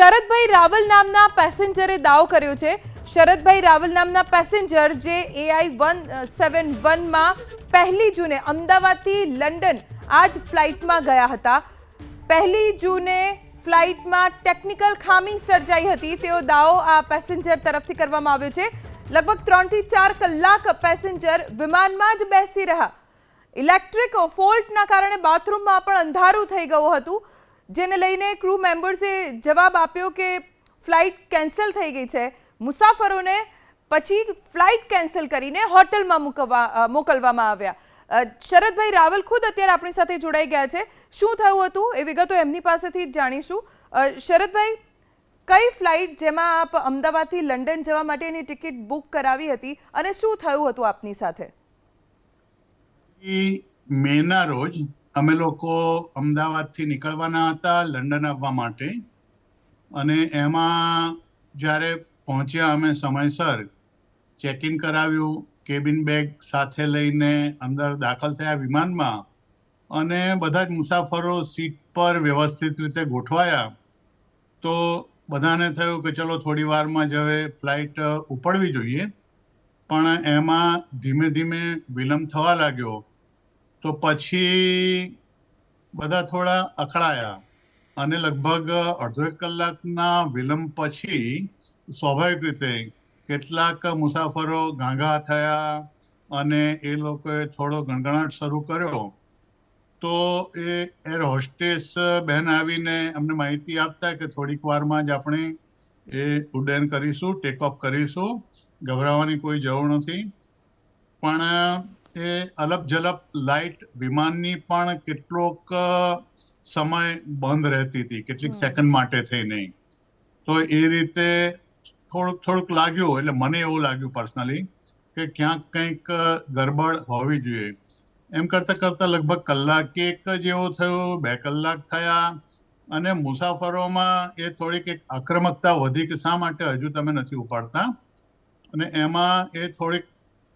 શરદભાઈ રાવલ નામના પેસેન્જરે દાવો કર્યો છે. શરદભાઈ રાવલ નામના પેસેન્જર જે એઆઈ વન સેવન વનમાં પહેલી જૂને અમદાવાદથી લંડન આ જ ફ્લાઇટમાં ગયા હતા. પહેલી જૂને ફ્લાઇટમાં ટેકનિકલ ખામી સર્જાઈ હતી. તેવો દાવો આ પેસેન્જર તરફથી કરવામાં આવ્યો છે. લગભગ ત્રણથી ચાર કલાક પેસેન્જર વિમાનમાં જ બેસી રહ્યા. ઇલેક્ટ્રિક ફોલ્ટના કારણે બાથરૂમમાં પણ અંધારું થઈ ગયું હતું. જેને લઈને ક્રૂ મેમ્બર્સે જવાબ આપ્યો કે ફ્લાઇટ કેન્સલ થઈ ગઈ છે. મુસાફરોને પછી ફ્લાઇટ કેન્સલ કરીને હોટલમાં મૂકવા મોકલવામાં આવ્યા. શરદભાઈ રાવલ ખુદ અત્યારે આપણી સાથે જોડાઈ ગયા છે. શું થયું હતું એ વિગતો એમની પાસેથી જ જાણીશું. શરદભાઈ, કઈ ફ્લાઇટ જેમાં આપ અમદાવાદથી લંડન જવા માટેની ટિકિટ બુક કરાવી હતી અને શું થયું હતું આપની સાથે? મેના રોજ અમે લોકો અમદાવાદથી નીકળવાના હતા, લંડન આવવા માટે. અને એમાં જ્યારે પહોંચ્યા અમે સમયસર ચેક ઇન કરાવ્યું કેબિન બેગ સાથે લઈને અંદર દાખલ થયા વિમાનમાં અને બધા જ મુસાફરો સીટ પર વ્યવસ્થિત રીતે ગોઠવાયા. તો બધાને થયું કે ચલો થોડી વારમાં જ હવે ફ્લાઇટ ઉપડવી જોઈએ. પણ એમાં ધીમે ધીમે વિલંબ થવા લાગ્યો. તો પછી બધા થોડા અકળાયા અને લગભગ અડધો એક કલાકના વિલંબ પછી સ્વાભાવિક રીતે કેટલાક મુસાફરો ગાંગા થયા અને એ લોકોએ થોડો ગણગણાટ શરૂ કર્યો. તો એ એર હોસ્ટેસ બહેન આવીને અમને માહિતી આપતા કે થોડીક વારમાં જ આપણે એ ઉડ્ડયન કરીશું ટેક ઓફ કરીશું. ગભરાવાની કોઈ જરૂર નથી. પણ એ અલપ જલપ લાઇટ વિમાનની પણ કેટલોક સમય બંધ રહેતી હતી કેટલીક સેકન્ડ માટે થઈ નહીં. તો એ રીતે થોડુંક થોડુંક લાગ્યું એટલે મને એવું લાગ્યું પર્સનલી કે ક્યાંક કંઈક ગરબડ હોવી જોઈએ. એમ કરતા કરતા લગભગ કલાક એક જેવું થયું બે કલાક થયા અને મુસાફરોમાં એ થોડીક એક આક્રમકતા વધી કે શા માટે હજુ તમે નથી ઉપાડતા? અને એમાં એ થોડીક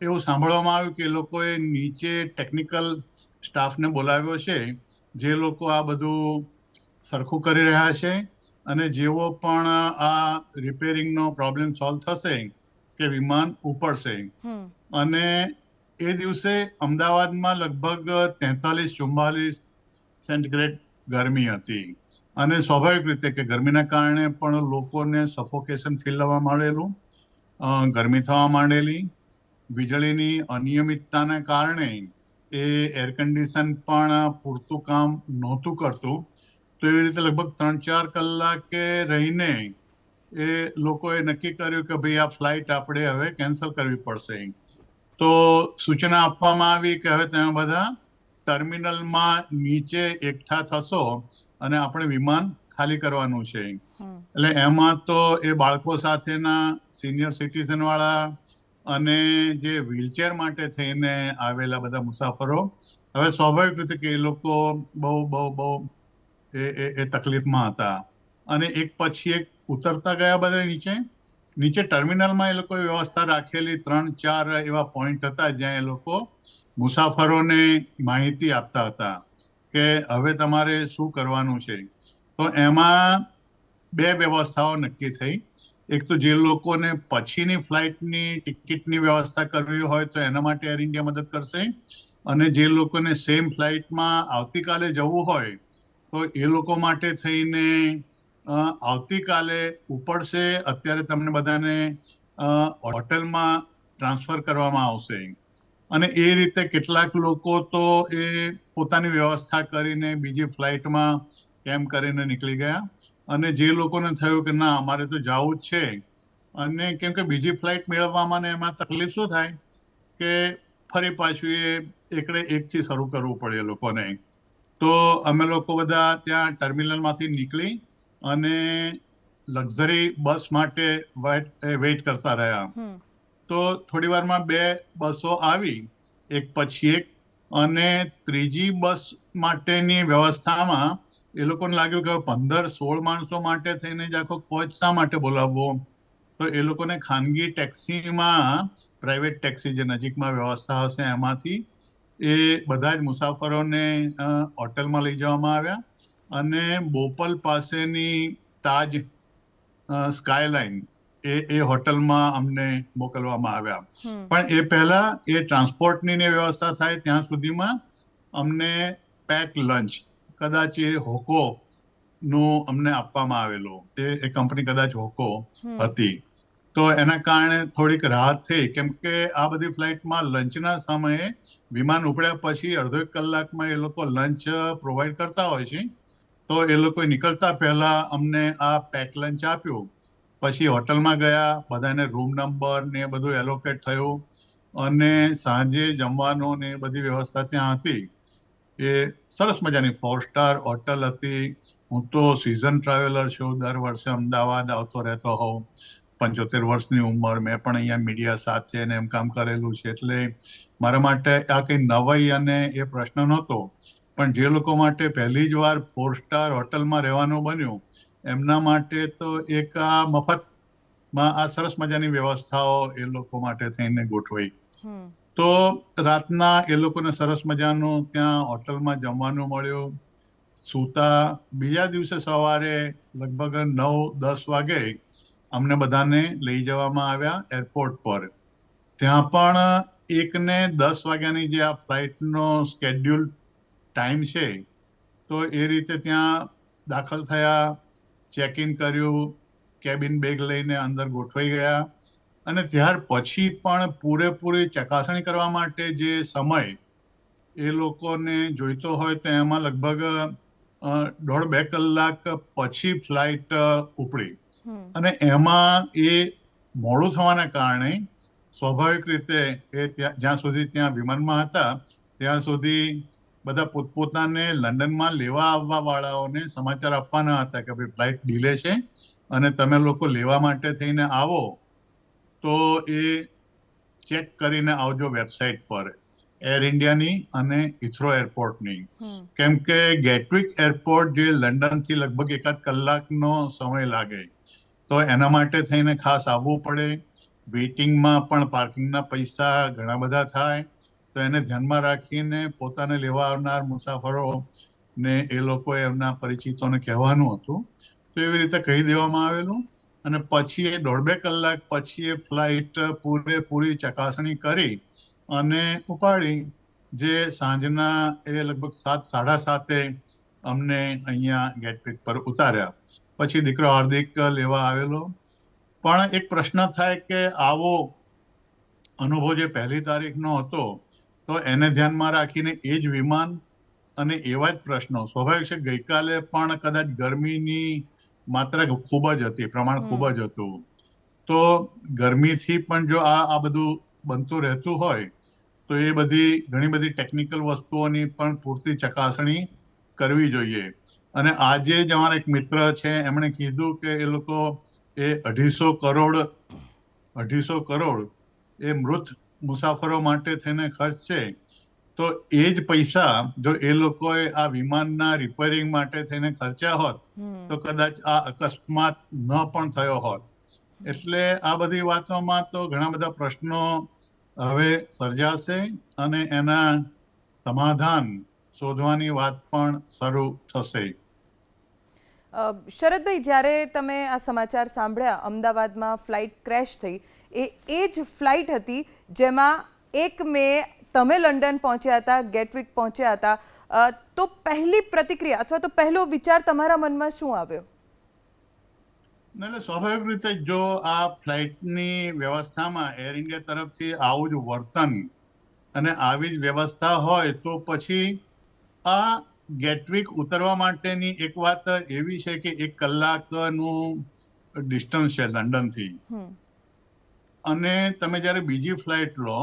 એવું સાંભળવામાં આવ્યું કે એ લોકોએ નીચે ટેકનિકલ સ્ટાફને બોલાવ્યો છે જે લોકો આ બધું સરખું કરી રહ્યા છે અને જેવો પણ આ રિપેરિંગનો પ્રોબ્લેમ સોલ્વ થશે કે વિમાન ઉપડશે. અને એ દિવસે અમદાવાદમાં લગભગ તેતાલીસ ચુમ્માલીસ સેન્ટીગ્રેડ ગરમી હતી. અને સ્વાભાવિક રીતે કે ગરમીના કારણે પણ લોકોને સફોકેશન ફીલ થવા માંડેલું ગરમી થવા માંડેલી. વીજળીની અનિયમિતતાને કારણે એ એર કન્ડિશન પણ પૂરતું કામ નહોતું કરતું. તો એવી રીતે લગભગ ત્રણ ચાર કલાકે રહીને એ લોકોએ નક્કી કર્યું કે ભાઈ આ ફ્લાઇટ આપણે હવે કેન્સલ કરવી પડશે. તો સૂચના આપવામાં આવી કે હવે તમે બધા ટર્મિનલમાં નીચે એકઠા થશો અને આપણે વિમાન ખાલી કરવાનું છે. એટલે એમાં તો એ બાળકો સાથેના સિનિયર સિટીઝન વાળા અને જે વ્હીલચેર માટે થઈને આવેલા બધા મુસાફરો, હવે સ્વાભાવિક રીતે કે એ લોકો બહુ બહુ બહુ એ એ તકલીફમાં હતા. અને એક પછી એક ઉતરતા ગયા બધા નીચે. નીચે ટર્મિનલમાં એ લોકોએ વ્યવસ્થા રાખેલી, ત્રણ, ચાર એવા પોઈન્ટ હતા જ્યાં એ લોકો મુસાફરોને માહિતી આપતા હતા કે હવે તમારે શું કરવાનું છે. તો એમાં બે વ્યવસ્થાઓ નક્કી થઈ. એક તો જે લોકોને પછીની ફ્લાઇટની ટિકિટની વ્યવસ્થા કરવી હોય તો એના માટે એર ઇન્ડિયા મદદ કરશે. અને જે લોકોને સેમ ફ્લાઇટમાં આવતીકાલે જવું હોય તો એ લોકો માટે થઈને આવતીકાલે ઉપડશે. અત્યારે તમને બધાને હોટેલમાં ટ્રાન્સફર કરવામાં આવશે. અને એ રીતે કેટલાક લોકો તો એ પોતાની વ્યવસ્થા કરીને બીજી ફ્લાઇટમાં કેમ કરીને નીકળી ગયા. અને જે લોકોને થયું કે ના અમારે તો જવું જ છે. અને કેમ કે બીજી ફ્લાઇટ મેળવવામાં ને એમાં તકલીફ શું થાય? કે ફરી પાછું એ એકડે એકથી શરૂ કરવું પડે એ લોકોને. તો અમે લોકો બધા ત્યાં ટર્મિનલમાંથી નીકળી અને લક્ઝરી બસ માટે વેઇટ કરતા રહ્યા. તો થોડી વારમાં બે બસો આવી એક પછી એક. અને ત્રીજી બસ માટેની વ્યવસ્થામાં એ લોકોને લાગ્યું કે પંદર સોળ માણસો માટે થઈને જ આખો કોચ શા માટે બોલાવવો? તો એ લોકોને ખાનગી ટેક્સીમાં પ્રાઇવેટ ટેક્સી જે નજીકમાં વ્યવસ્થા હશે એમાંથી એ બધા જ મુસાફરોને હોટલમાં લઈ જવામાં આવ્યા અને બોપલ પાસેની તાજ સ્કાયલાઇન એ એ હોટલમાં અમને મોકલવામાં આવ્યા. પણ એ પહેલા એ ટ્રાન્સપોર્ટની ને વ્યવસ્થા થાય ત્યાં સુધીમાં અમને પેક લંચ કદાચ એ હોકો નું અમને આપવામાં આવેલું. તે એ કંપની કદાચ હોકો હતી. તો એના કારણે થોડીક રાહત થઈ. કેમ કે આ બધી ફ્લાઇટમાં લંચના સમયે વિમાન ઉપડ્યા પછી અડધો એક કલાકમાં એ લોકો લંચ પ્રોવાઈડ કરતા હોય છે. તો એ લોકો નીકળતા પહેલા અમને આ પેક લંચ આપ્યો. પછી હોટલમાં ગયા બધાને રૂમ નંબર ને એ બધું એલોકેટ થયું. અને સાંજે જમવાનું ને એ બધી વ્યવસ્થા ત્યાં હતી. એ સરસ મજાની ફોર સ્ટાર હોટલ હતી. હું તો સિઝન ટ્રાવેલર છું. દર વર્ષે અમદાવાદ આવતો રહેતો હોઉં. પંચોતેર વર્ષની ઉંમર. મેં પણ અહીંયા મીડિયા સાથે ને એમ કામ કરેલું છે. એટલે મારા માટે આ કંઈ નવાઈ અને એ પ્રશ્ન નહોતો. પણ જે લોકો માટે પહેલી જ વાર ફોર સ્ટાર હોટલમાં રહેવાનું બન્યું, એમના માટે તો એક આ મફતમાં આ સરસ મજાની વ્યવસ્થાઓ એ લોકો માટે થઈને ગોઠવાઈ. તો રાતના એ લોકોને સરસ મજાનું ત્યાં હોટલમાં જમવાનું મળ્યું. સૂતા બીજા દિવસે સવારે લગભગ નવ, દસ વાગે અમને બધાને લઈ જવામાં આવ્યા એરપોર્ટ પર. ત્યાં પણ એકને દસ વાગ્યાની જે આ ફ્લાઇટનો સ્કેડ્યુલ ટાઈમ છે, તો એ રીતે ત્યાં દાખલ થયા ચેક ઇન કર્યું, કેબિન બેગ લઈને અંદર ગોઠવાઈ ગયા. અને ત્યાર પછી પણ પૂરેપૂરી ચકાસણી કરવા માટે જે સમય એ લોકોને જોઈતો હોય તો એમાં લગભગ દોઢ બે કલાક પછી ફ્લાઇટ ઉપડી. અને એમાં એ મોડું થવાના કારણે સ્વાભાવિક રીતે એ ત્યાં જ્યાં સુધી ત્યાં વિમાનમાં હતા ત્યાં સુધી બધા પોતપોતાને લંડનમાં લેવા આવવા વાળાઓને સમાચાર આપવાના હતા કે ભાઈ ફ્લાઇટ ડીલે છે અને તમે લોકો લેવા માટે થઈને આવો. તો એ ચેક કરીને આવજો વેબસાઇટ પર. એર ઇન્ડિયાની અને ઇથ્રો એરપોર્ટની. કેમ કે ગેટવિક એરપોર્ટ જે લંડનથી લગભગ એકાદ કલાકનો સમય લાગે. તો એના માટે થઈને ખાસ આવવું પડે. વેઇટિંગમાં પણ પાર્કિંગના પૈસા ઘણા બધા થાય. તો એને ધ્યાનમાં રાખીને પોતાને લેવા આવનાર મુસાફરો ને એ લોકો એમના પરિચિતોને કહેવાનું હતું. તો એવી રીતે કહી દેવામાં આવેલું. અને પછી એ દોઢ બે કલાક પછી એ ફ્લાઇટ પૂરેપૂરી ચકાસણી કરી અને ઉપાડી, જે સાંજના એ લગભગ સાત, સાડા સાતે અમને અહીંયા ગેટવેક પર ઉતાર્યા. પછી દીકરો હાર્દિક લેવા આવેલો. પણ એક પ્રશ્ન થાય કે આવો અનુભવ જે પહેલી તારીખનો હતો, તો એને ધ્યાનમાં રાખીને એ જ વિમાન અને એવા જ પ્રશ્નો. સ્વાભાવિક છે ગઈકાલે પણ કદાચ ગરમીની માત્રા ખૂબ જ હતી પ્રમાણ ખૂબ જ હતું. તો ગરમીથી પણ જો આ આ બધું બનતું રહેતું હોય તો એ બધી ઘણી બધી ટેકનિકલ વસ્તુઓની પણ પૂરતી ચકાસણી કરવી જોઈએ. અને આજે જ અમારા એક મિત્ર છે એમણે કીધું કે એ લોકો એ અઢીસો કરોડ અઢીસો કરોડ એ મૃત મુસાફરો માટે થઈને ખર્ચ છે. તો એ જ પૈસા જો એ લોકોએ આ વિમાનના રિપેરિંગ માટે થઈને ખર્ચ્યા હોત તો કદાચ આ અકસ્માત ન પણ થયો હોત. એટલે આ બધી વાતોમાં તો ઘણા બધા પ્રશ્નો હવે સર્જાશે અને એના સમાધાન શોધવાની વાત પણ શરૂ થશે. શરદભાઈ જ્યારે તમે આ સમાચાર સાંભળ્યા અમદાવાદમાં ફ્લાઇટ ક્રેશ થઈ એ એ જ ફ્લાઇટ હતી જેમાં એક મે તમે લંડન પહોંચ્યા હતા ગેટવિક પહોંચ્યા હતા તો પહેલી પ્રતિક્રિયા અથવા તો પહેલો વિચાર તમારા મનમાં શું આવ્યો? એટલે સ્વાભાવિક રીતે જો આ ફ્લાઇટની વ્યવસ્થામાં એર ઇન્ડિયા તરફથી આવું જ વર્તન અને આવી જ વ્યવસ્થા હોય તો પછી આ ગેટવિક ઉતરવા માટેની એક વાત એવી છે કે એક કલાકનું ડિસ્ટન્સ છે લંડનથી. અને તમે જ્યારે બીજી ફ્લાઇટ લો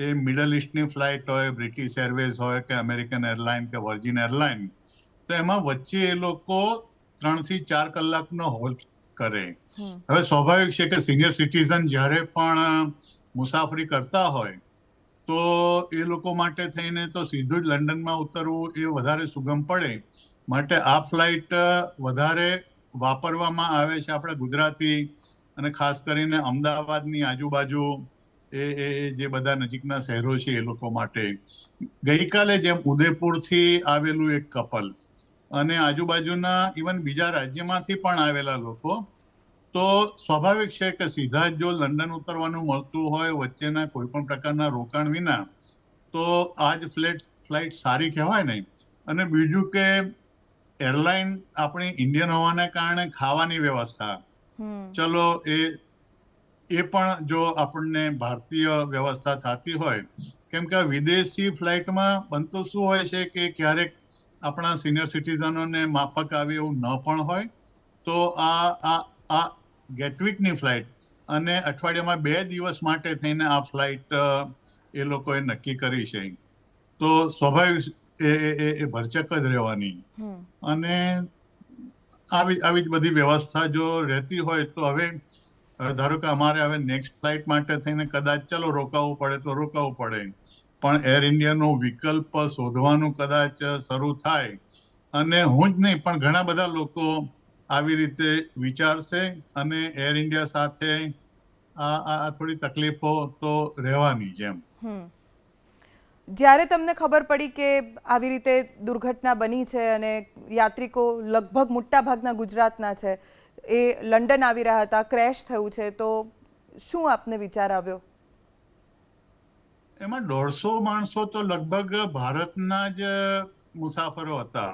એ મિડલ ઇસ્ટની ફ્લાઇટ હોય બ્રિટિશ એરવેઝ હોય કે અમેરિકન એરલાઇન કે વર્જિન એરલાઇન તો એમાં વચ્ચે એ લોકો ત્રણથી ચાર કલાકનો હોલ્ડ કરે. હવે સ્વાભાવિક છે કે સિનિયર સિટીઝન જ્યારે પણ મુસાફરી કરતા હોય તો એ લોકો માટે થઈને તો સીધું જ લંડનમાં ઉતરવું એ વધારે સુગમ પડે. માટે આ ફ્લાઇટ વધારે વાપરવામાં આવે છે આપણા ગુજરાતી અને ખાસ કરીને અમદાવાદની આજુબાજુ એ એ જે બધા નજીકના શહેરો છે એ લોકો માટે. ગઈકાલે જેમ ઉદયપુરથી આવેલું એક કપલ અને આજુબાજુના ઇવન બીજા રાજ્યમાંથી પણ આવેલા લોકો તો સ્વાભાવિક છે કે સીધા જ જો લંડન ઉતરવાનું મળતું હોય વચ્ચેના કોઈ પણ પ્રકારના રોકાણ વિના તો આ જ ફ્લાઇટ ફ્લાઇટ સારી કહેવાય નહીં. અને બીજું કે એરલાઇન આપણી ઇન્ડિયન હોવાને કારણે ખાવાની વ્યવસ્થા. ચલો એ એ પણ જો આપણને ભારતીય વ્યવસ્થા થતી હોય કેમ કે વિદેશી ફ્લાઇટમાં બનતું શું હોય છે કે ક્યારેક આપણા સિનિયર સિટીઝનોને માફક આવે એવું ન પણ હોય તો આ આ ગેટવિકની ફ્લાઇટ અને અઠવાડિયામાં બે દિવસ માટે થઈને આ ફ્લાઇટ એ લોકોએ નક્કી કરી છે. તો સ્વાભાવિક એ એ- ભરચક જ રહેવાની. અને આવી આવી જ બધી વ્યવસ્થા જો રહેતી હોય તો હવે ધારો કે અમારે હવે નેક્સ્ટ ફ્લાઇટ માટે થઈને કદાચ ચલો રોકાવું પડે તો રોકાવું પડે. પણ એર ઇન્ડિયાનો વિકલ્પ શોધવાનું કદાચ શરૂ થાય. અને હું જ નહીં, પણ ઘણા બધા લોકો આવી રીતે વિચારશે અને એર ઇન્ડિયા સાથે આ આ થોડી તકલીફો તો રહેવાની જેમ. જ્યારે તમને ખબર પડી કે આવી રીતે દુર્ઘટના બની છે અને યાત્રિકો લગભગ મોટા ભાગના ગુજરાતના છે એ લંડન આવી રહ્યા હતા ક્રેશ થયું છે તો શું આપને વિચાર આવ્યો? એમાં દોઢસો માણસો તો લગભગ ભારતના જ મુસાફરો હતા.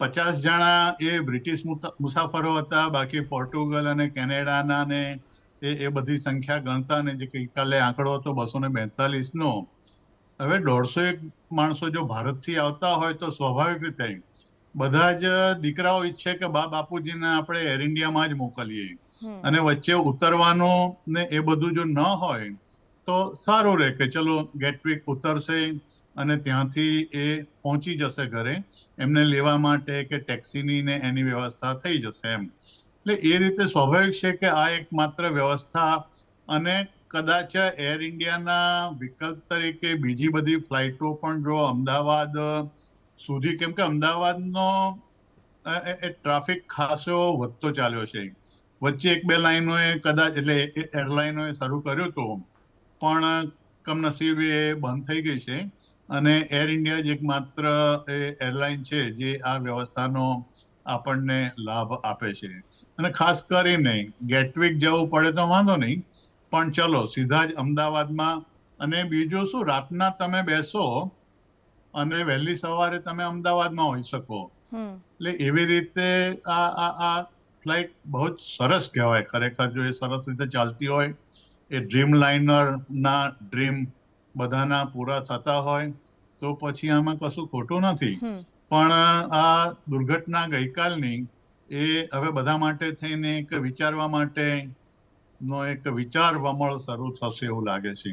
પચાસ જણા એ બ્રિટિશ મુસાફરો હતા બાકી પોર્ટુગલ અને કેનેડાના ને એ એ બધી સંખ્યા ગણતા ને જે ગઈકાલે આંકડો હતો બસો ને બેતાલીસ નો હવે દોઢસો એક માણસો જો ભારતથી આવતા હોય તો સ્વાભાવિક રીતે બધા જ દીકરાઓ ઈચ્છે કે બા બાપુજીને આપણે એર ઇન્ડિયામાં જ મોકલીએ. અને વચ્ચે ઉતરવાનો ને એ બધું જો ન હોય તો સારું રહે કે ચલો ગેટવિક ઉતરશે અને ત્યાંથી એ પહોંચી જશે ઘરે. એમને લેવા માટે કે ટેક્સીની ને એની વ્યવસ્થા થઈ જશે એમ. એટલે એ રીતે સ્વાભાવિક છે કે આ એક માત્ર વ્યવસ્થા અને કદાચ એર ઇન્ડિયાના વિકલ્પ તરીકે બીજી બધી ફ્લાઇટો પણ જો અમદાવાદ સુધી કેમ કે અમદાવાદનો એ ટ્રાફિક ખાસો વધતો ચાલ્યો છે. વચ્ચે એક બે લાઈનોએ કદાચ એટલે એરલાઇનોએ શરૂ કર્યું હતું પણ કમનસીબે એ બંધ થઈ ગઈ છે. અને એર ઇન્ડિયા જ એકમાત્ર એ એરલાઇન છે જે આ વ્યવસ્થાનો આપણને લાભ આપે છે. અને ખાસ કરીને ગેટવિક જવું પડે તો વાંધો નહીં, પણ ચલો સીધા જ અમદાવાદમાં. અને બીજું શું, રાતના તમે બેસો અને વહેલી સવારે તમે અમદાવાદમાં હોઈ શકો. એટલે એવી રીતે આ આ આ ફ્લાઇટ બહુ જ સરસ કહેવાય. ખરેખર જો એ સરસ રીતે ચાલતી હોય એ ડ્રીમ લાઇનરના ડ્રીમ બધાના પૂરા થતા હોય તો પછી આમાં કશું ખોટું નથી. પણ આ દુર્ઘટના ગઈકાલની એ હવે બધા માટે થઈને એક વિચારવા માટે નો એક વિચાર વમળ શરૂ થશે એવું લાગે છે.